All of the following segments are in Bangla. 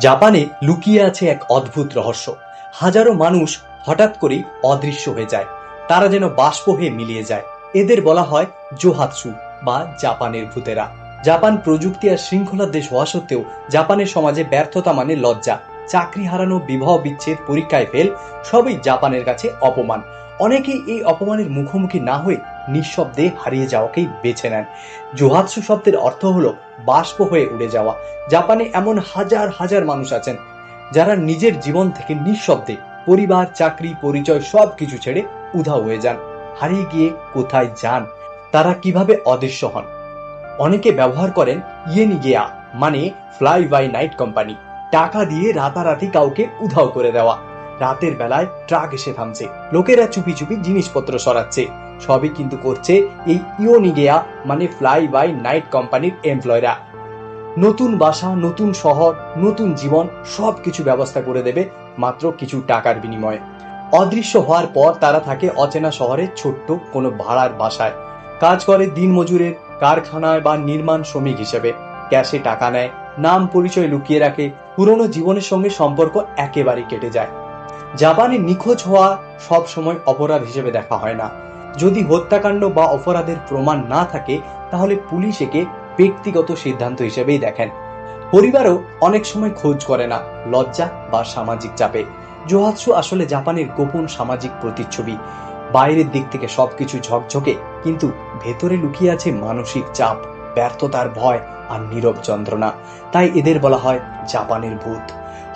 জাপানে লুকিয়ে আছে এক অদ্ভুত রহস্য। হাজারো মানুষ হঠাৎ করেই অদৃশ্য হয়ে যায়। তারা যেন বাষ্প হয়ে মিলিয়ে যায়। এদের বলা হয় জোহাতসু বা জাপানের ভূতেরা। জাপান প্রযুক্তি আর শৃঙ্খলার দেশ হওয়া সত্ত্বেও জাপানের সমাজে ব্যর্থতা মানে লজ্জা। চাকরি হারানো, বিবাহ বিচ্ছেদ, পরীক্ষায় ফেল সবই জাপানের কাছে অপমান। অনেকেই এই অপমানের মুখোমুখি না হয়ে নিঃশব্দে হারিয়ে যাওয়াকেই বেছে নেন। জোহাতসু শব্দের অর্থ হলো বাষ্প হয়ে উড়ে যাওয়া। জাপানে এমন হাজার হাজার মানুষ আছেন যারা নিজের জীবন থেকে নিঃশব্দে পরিবার, চাকরি, পরিচয় সব কিছু ছেড়ে উধাও হয়ে যান। হারিয়ে গিয়ে কোথায় যান? তারা কীভাবে অদৃশ্য হন? অনেকে ব্যবহার করেন ইয়েনিগেয়া মানে ফ্লাই বাই নাইট কোম্পানি টাকা দিয়ে রাতারাতি কাউকে উধাও করে দেওয়া। রাতের বেলায় ট্রাক এসে থামছে। লোকেরা চুপি চুপি জিনিসপত্র সরাচ্ছে। সবই কিন্তু করছে এই ইওনিগেয়া মানে ফ্লাই বাই নাইট কোম্পানির এমপ্লয়রা নতুন বাসা, নতুন শহর, নতুন জীবন সব কিছু ব্যবস্থা করে দেবে মাত্র কিছু টাকার বিনিময়ে। অদৃশ্য হওয়ার পর তারা থাকে অচেনা শহরে ছোট্ট কোনো ভাড়ার বাসায়। কাজ করে দিনমজুরের কারখানায় বা নির্মাণ শ্রমিক হিসেবে। ক্যাশে টাকা নেয়, নাম পরিচয় লুকিয়ে রাখে, পুরনো জীবনের সঙ্গে সম্পর্ক একেবারেই কেটে যায়। জাপানে নিখোঁজ হওয়া সব সময় অপরাধ হিসেবে দেখা হয় না। যদি হত্যাকাণ্ড বা অপরাধের প্রমাণ না থাকে, তাহলে পুলিশ একে ব্যক্তিগত সিদ্ধান্ত হিসেবেই দেখেন। পরিবারও অনেক সময় খোঁজ করে না, লজ্জা বা সামাজিক চাপে। জোহাৎসু আসলে জাপানের গোপন সামাজিক প্রতিচ্ছবি। বাইরের দিক থেকে সবকিছু ঝকঝকে, কিন্তু ভেতরে লুকিয়ে আছে মানসিক চাপ, ব্যর্থতার ভয় আর নীরব যন্ত্রণা। তাই এদের বলা হয় জাপানের ভূত।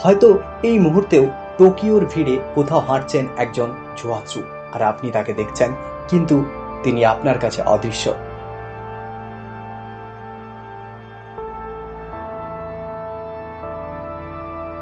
হয়তো এই মুহূর্তেও টোকিওর ভিড়ে কোথাও হাঁটছেন একজন জোহাৎসু আর আপনি তাকে দেখছেন কিন্তু তিনি আপনার কাছে অদৃশ্য।